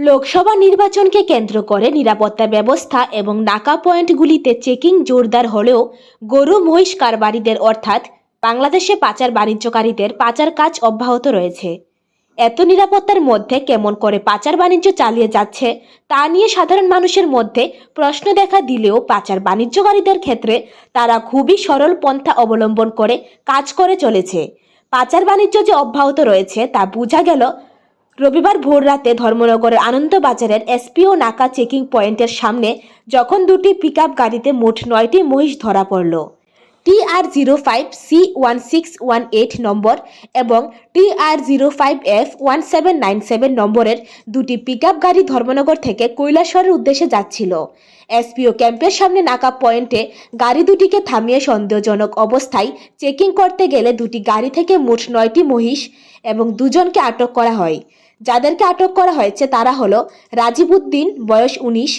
লোকসভা নির্বাচনকে কেন্দ্র করে নিরাপত্তা ব্যবস্থা এবং নাকা পয়েন্টগুলিতে চেকিং জোরদার হলেও গরু মহিষ কারবারিদের অর্থাৎ বাংলাদেশে পাচার বাণিজ্যকারীদের পাচার কাজ অব্যাহত রয়েছে। এত নিরাপত্তার মধ্যে কেমন করে পাচার বাণিজ্য চালিয়ে যাচ্ছে, তা নিয়ে সাধারণ মানুষের মধ্যে প্রশ্ন দেখা দিলেও পাচার বাণিজ্যকারীদের ক্ষেত্রে তারা খুবই সরল পন্থা অবলম্বন করে কাজ করে চলেছে। পাচার বাণিজ্য যে অব্যাহত রয়েছে তা বোঝা গেল রবিবার ভোর রাতে ধর্মনগরের আনন্দবাজারের এসপিও নাকা চেকিং পয়েন্টের সামনে যখন দুটি পিকআপ গাড়িতে মোট নয়টি মহিষ ধরা পড়ল। T R zero five C one six one eight number এবং T R zero five F one seven nine seven নম্বরের দুটি পিকআপ গাড়ি ধর্মনগর থেকে কৈলাসহরের উদ্দেশ্যে যাচ্ছিল। এসপিও ক্যাম্পের সামনে নাকা পয়েন্টে গাড়ি দুটিকে থামিয়ে সন্দেহজনক অবস্থায় চেকিং করতে গেলে দুটি গাড়ি থেকে মোট নয়টি মহিষ এবং দুজনকে আটক করা হয়। যাদেরকে আটক করা হয়েছে তারা হলো রাজীব উদ্দিন, বয়স উনিশ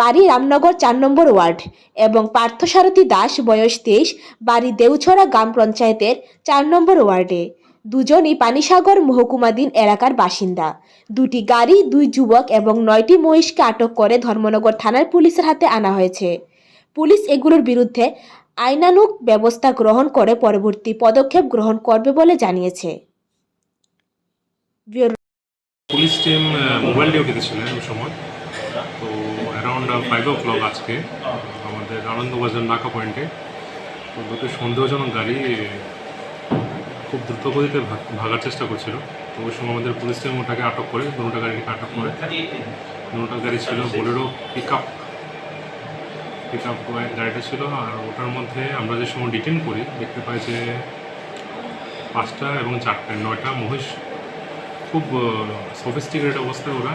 বাড়ি রামনগর চার নম্বর ওয়ার্ড এবং পার্থসারথী দাস বয়স তেইশ, বাড়ি দেউছড়া গ্রাম পঞ্চায়েতের চার নম্বর ওয়ার্ডে। দুজনই পানিসাগর মহকুমাধীন এলাকার বাসিন্দা। দুটি গাড়ি, দুই যুবক এবং নয়টি মহিষকে আটক করে ধর্মনগর থানার পুলিশের হাতে আনা হয়েছে। পুলিশ এগুলোর বিরুদ্ধে আইনানুগ ব্যবস্থা গ্রহণ করে পরবর্তী পদক্ষেপ গ্রহণ করবে বলে জানিয়েছে। পুলিশ টিম মোবাইল ডিউটিতে ছিলেন ওই সময়। তো অ্যারাউন্ড ফাইভ ও ক্লক আজকে, আমাদের আনন্দবাজার নাকা পয়েন্টে দুটো সন্দেহজনক গাড়ি খুব দ্রুত গতিতে ভাগার চেষ্টা করছিল। তো ওই সময় আমাদের পুলিশ টিম ওটাকে আটক করে, দুটা গাড়িকে আটক করে। দুটা গাড়ি ছিল Bolero pickup pickup গাড়িটা ছিল, আর ওটার মধ্যে আমরা যে সময় ডিটেন করি, দেখতে পাই যে পাঁচটা এবং চারটে, নয়টা মহিষ খুব সফিস্টিকেটেড অবস্থায় ওরা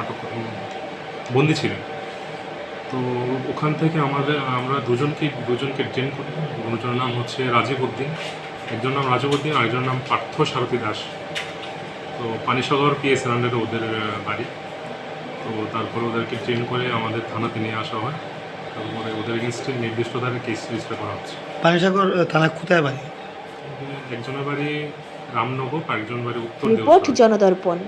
আটক বন্দি ছিলেন। তো ওখান থেকে আমাদের আমরা দুজনকে দুজনকে ডিটেন করি। দুজনের নাম হচ্ছে রাজীব উদ্দিন। একজন নাম রাজীব উদ্দিন আরেকজন নাম পার্থ সারথী দাস। তো পানিসাগর পিএস আন্ডারে ওদের বাড়ি। তো তারপরে ওদেরকে ট্রেন করে আমাদের থানাতে নিয়ে আসা হয়। তারপরে ওদের এগেনস্টে নির্দিষ্ট ধারে কেস রেজিস্টার করা হচ্ছে। পানিসাগর থানা কোথায় বাড়ি? একজনের বাড়ি রামনগর আরেকজন বাড়ি উত্তর রিপোর্ট জনদর্পণ।